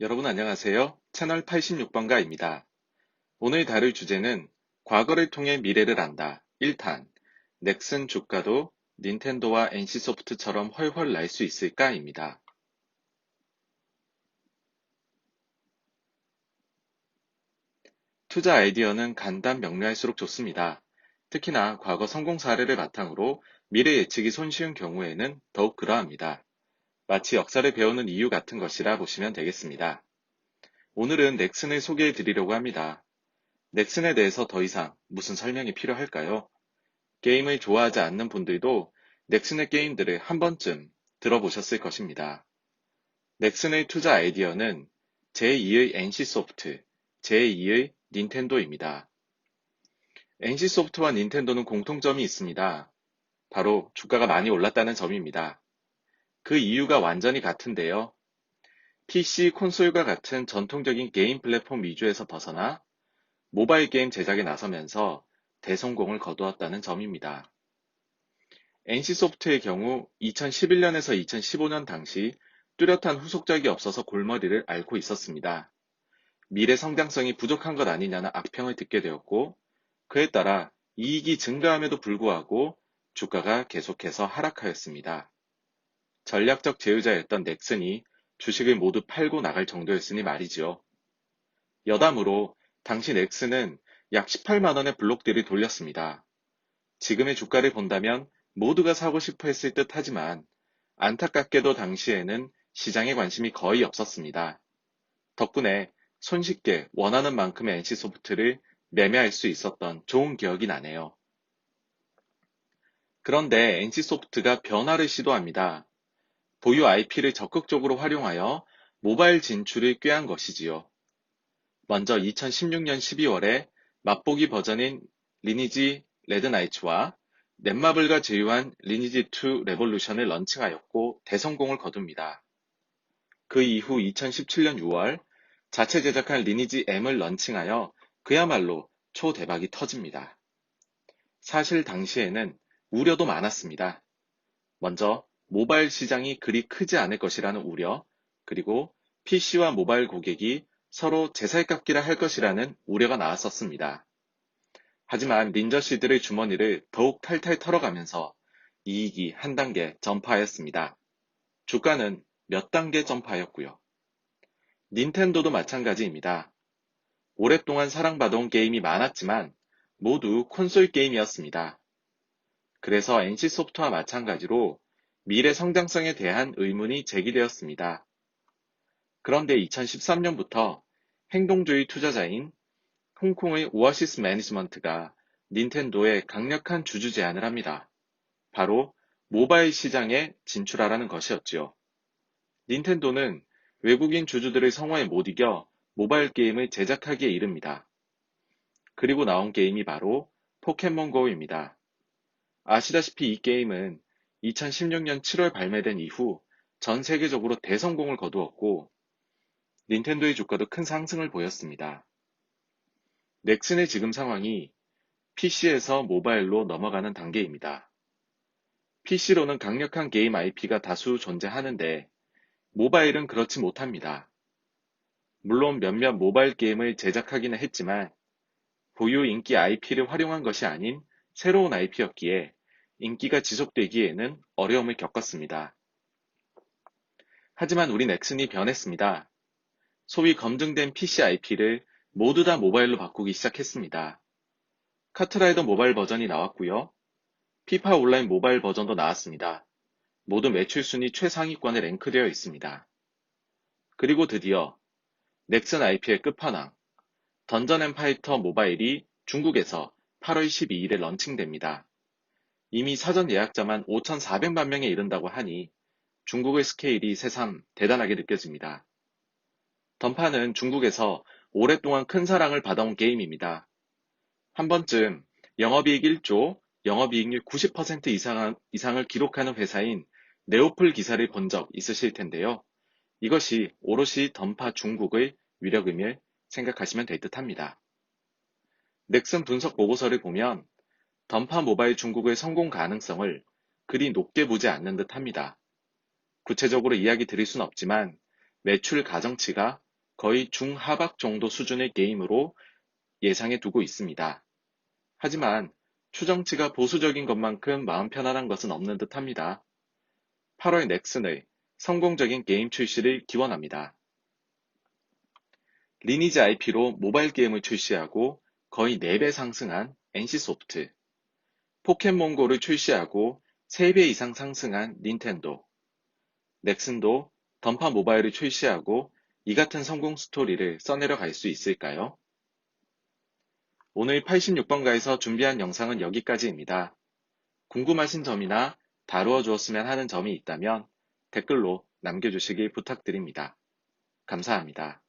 여러분 안녕하세요. 채널 86번가입니다. 오늘 다룰 주제는 과거를 통해 미래를 안다. 1탄. 넥슨 주가도 닌텐도와 NC소프트처럼 훨훨 날 수 있을까입니다. 투자 아이디어는 간단 명료할수록 좋습니다. 특히나 과거 성공 사례를 바탕으로 미래 예측이 손쉬운 경우에는 더욱 그러합니다. 마치 역사를 배우는 이유 같은 것이라 보시면 되겠습니다. 오늘은 넥슨을 소개해 드리려고 합니다. 넥슨에 대해서 더 이상 무슨 설명이 필요할까요? 게임을 좋아하지 않는 분들도 넥슨의 게임들을 한 번쯤 들어보셨을 것입니다. 넥슨의 투자 아이디어는 제2의 NC소프트, 제2의 닌텐도입니다. NC소프트와 닌텐도는 공통점이 있습니다. 바로 주가가 많이 올랐다는 점입니다. 그 이유가 완전히 같은데요. PC, 콘솔과 같은 전통적인 게임 플랫폼 위주에서 벗어나 모바일 게임 제작에 나서면서 대성공을 거두었다는 점입니다. NC소프트의 경우 2011년에서 2015년 당시 뚜렷한 후속작이 없어서 골머리를 앓고 있었습니다. 미래 성장성이 부족한 것 아니냐는 악평을 듣게 되었고, 그에 따라 이익이 증가함에도 불구하고 주가가 계속해서 하락하였습니다. 전략적 제휴자였던 넥슨이 주식을 모두 팔고 나갈 정도였으니 말이지요. 여담으로 당시 넥슨은 약 18만원의 블록들이 돌렸습니다. 지금의 주가를 본다면 모두가 사고 싶어 했을 듯 하지만 안타깝게도 당시에는 시장에 관심이 거의 없었습니다. 덕분에 손쉽게 원하는 만큼의 NC소프트를 매매할 수 있었던 좋은 기억이 나네요. 그런데 NC소프트가 변화를 시도합니다. 보유 IP를 적극적으로 활용하여 모바일 진출을 꾀한 것이지요. 먼저 2016년 12월에 맛보기 버전인 리니지 레드나이츠와 넷마블과 제휴한 리니지2 레볼루션을 런칭하였고 대성공을 거둡니다. 그 이후 2017년 6월 자체 제작한 리니지 M을 런칭하여 그야말로 초대박이 터집니다. 사실 당시에는 우려도 많았습니다. 먼저 모바일 시장이 그리 크지 않을 것이라는 우려, 그리고 PC와 모바일 고객이 서로 제살깎기라 할 것이라는 우려가 나왔었습니다. 하지만 닌저씨들의 주머니를 더욱 탈탈 털어가면서 이익이 한 단계 점파하였습니다. 주가는 몇 단계 점파하였고요. 닌텐도도 마찬가지입니다. 오랫동안 사랑받아온 게임이 많았지만 모두 콘솔 게임이었습니다. 그래서 NC소프트와 마찬가지로 미래 성장성에 대한 의문이 제기되었습니다. 그런데 2013년부터 행동주의 투자자인 홍콩의 오아시스 매니지먼트가 닌텐도에 강력한 주주 제안을 합니다. 바로 모바일 시장에 진출하라는 것이었지요. 닌텐도는 외국인 주주들의 성화에 못 이겨 모바일 게임을 제작하기에 이릅니다. 그리고 나온 게임이 바로 포켓몬고입니다. 아시다시피 이 게임은 2016년 7월 발매된 이후 전 세계적으로 대성공을 거두었고 닌텐도의 주가도 큰 상승을 보였습니다. 넥슨의 지금 상황이 PC에서 모바일로 넘어가는 단계입니다. PC로는 강력한 게임 IP가 다수 존재하는데 모바일은 그렇지 못합니다. 물론 몇몇 모바일 게임을 제작하기는 했지만 보유 인기 IP를 활용한 것이 아닌 새로운 IP였기에 인기가 지속되기에는 어려움을 겪었습니다. 하지만 우리 넥슨이 변했습니다. 소위 검증된 PC IP를 모두 다 모바일로 바꾸기 시작했습니다. 카트라이더 모바일 버전이 나왔고요. 피파 온라인 모바일 버전도 나왔습니다. 모두 매출 순위 최상위권에 랭크되어 있습니다. 그리고 드디어 넥슨 IP의 끝판왕 던전 앤 파이터 모바일이 중국에서 8월 12일에 런칭됩니다. 이미 사전 예약자만 5,400만 명에 이른다고 하니 중국의 스케일이 새삼 대단하게 느껴집니다. 던파는 중국에서 오랫동안 큰 사랑을 받아온 게임입니다. 한 번쯤 영업이익 1조, 영업이익률 90% 이상, 이상을 기록하는 회사인 네오플 기사를 본 적 있으실 텐데요. 이것이 오롯이 던파 중국의 위력임을 생각하시면 될 듯 합니다. 넥슨 분석 보고서를 보면 던파 모바일 중국의 성공 가능성을 그리 높게 보지 않는 듯 합니다. 구체적으로 이야기 드릴 순 없지만 매출 가정치가 거의 중하박 정도 수준의 게임으로 예상해 두고 있습니다. 하지만 추정치가 보수적인 것만큼 마음 편안한 것은 없는 듯 합니다. 8월 넥슨의 성공적인 게임 출시를 기원합니다. 리니지 IP로 모바일 게임을 출시하고 거의 4배 상승한 NC소프트, 포켓몬고를 출시하고 3배 이상 상승한 닌텐도, 넥슨도 던파 모바일을 출시하고 이 같은 성공 스토리를 써내려 갈 수 있을까요? 오늘 86번가에서 준비한 영상은 여기까지입니다. 궁금하신 점이나 다루어 주었으면 하는 점이 있다면 댓글로 남겨주시길 부탁드립니다. 감사합니다.